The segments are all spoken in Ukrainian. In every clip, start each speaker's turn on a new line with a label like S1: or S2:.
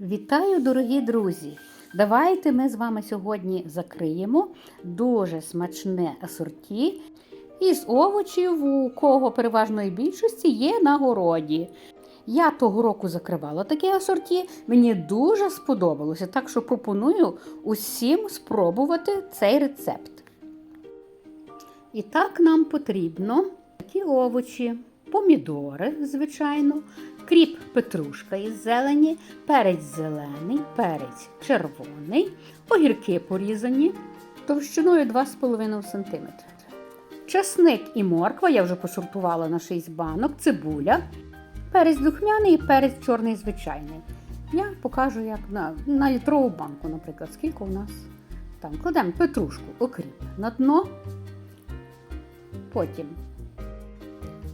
S1: Вітаю, дорогі друзі! Давайте ми з вами сьогодні закриємо дуже смачне асорті із овочів, у кого переважної більшості є на городі. Я того року закривала таке асорті, мені дуже сподобалося, так що пропоную усім спробувати цей рецепт. І так нам потрібно такі овочі, помідори, звичайно, кріп петрушка із зелені, перець зелений, перець червоний, огірки порізані товщиною 2,5 см. Часник і морква, я вже посортувала на 6 банок, цибуля, перець духмяний і перець чорний звичайний. Я покажу, як на, на літрову банку, наприклад, скільки у нас там. Кладемо петрушку, окріп на дно. Потім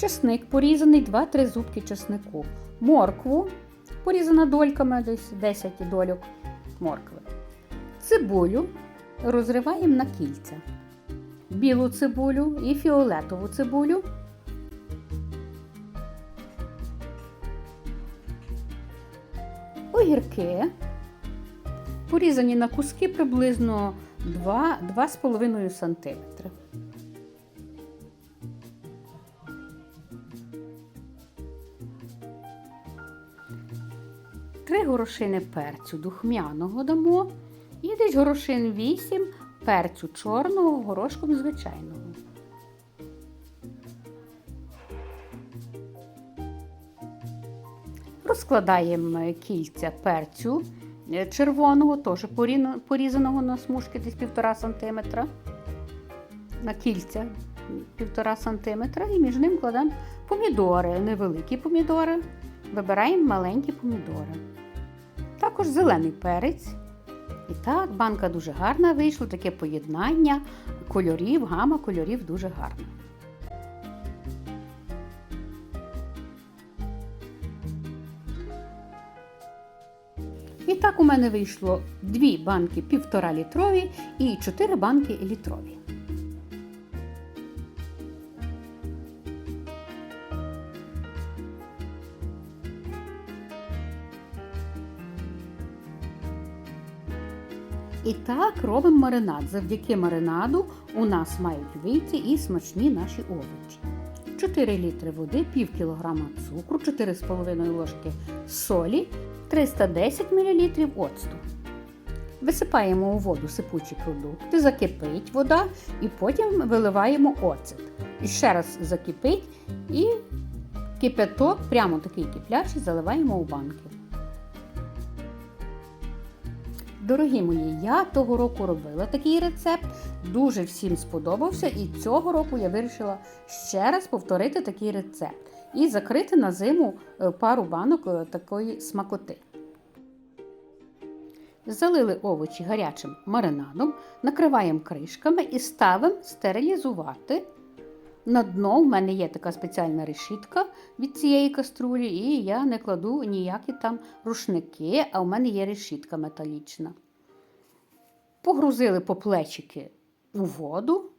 S1: чесник порізаний, 2-3 зубки чеснику, моркву порізана дольками, десь 10 дольок моркви. Цибулю розриваємо на кільця. Білу цибулю і фіолетову цибулю. Огірки порізані на куски приблизно 2-2,5 см. Три горошини перцю духмяного дамо і десь горошин 8 перцю чорного горошком звичайного. Розкладаємо кільця перцю е, червоного, теж порізаного на смужки десь 1,5 см. На кільця 1,5 см і між ним кладемо помідори, невеликі помідори. Вибираємо маленькі помідори. Також зелений перець. І так, банка дуже гарна вийшла, таке поєднання кольорів, гама кольорів дуже гарна. І так у мене вийшло дві банки півтора літрові і чотири банки літрові. І так робимо маринад. Завдяки маринаду у нас мають вийти і смачні наші овочі. 4 літри води, пів кілограма цукру, 4,5 ложки солі, 310 мл оцту. Висипаємо у воду сипучі продукти, закипить вода і потім виливаємо оцет. І ще раз закипить і кипяток, прямо такий киплячий, заливаємо у банки. Дорогі мої, я того року робила такий рецепт, дуже всім сподобався, і цього року я вирішила ще раз повторити такий рецепт і закрити на зиму е, пару банок е, такої смакоти. Залили овочі гарячим маринадом, накриваємо кришками і ставимо стерилізувати. На дно в мене є така спеціальна решітка від цієї каструлі, і я не кладу ніякі там рушники, а в мене є решітка металічна. Погрузили по плечики у воду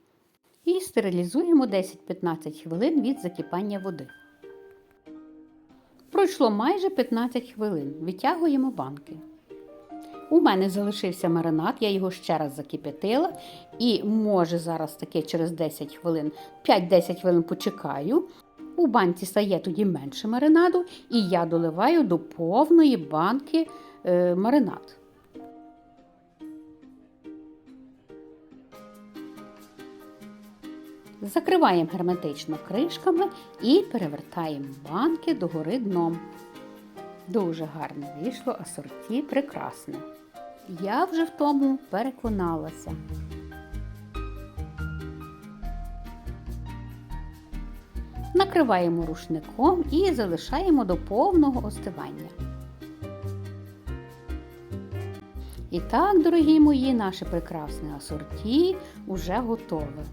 S1: і стерилізуємо 10-15 хвилин від закипання води. Пройшло майже 15 хвилин. Витягуємо банки. У мене залишився маринад, я його ще раз закип'ятила. І може зараз таке через 10 хвилин, 5-10 хвилин почекаю. У банці стає тоді менше маринаду, і я доливаю до повної банки е, маринад. Закриваємо герметично кришками і перевертаємо банки догори дном. Дуже гарне вийшло асорті, прекрасне. Я вже в тому переконалася. Накриваємо рушником і залишаємо до повного остивання. І так, дорогі мої, наше прекрасне асорті уже готове.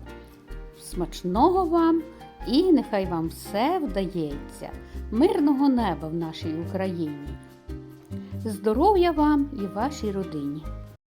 S1: Смачного вам і нехай вам все вдається, мирного неба в нашій Україні. Здоров'я вам і вашій родині!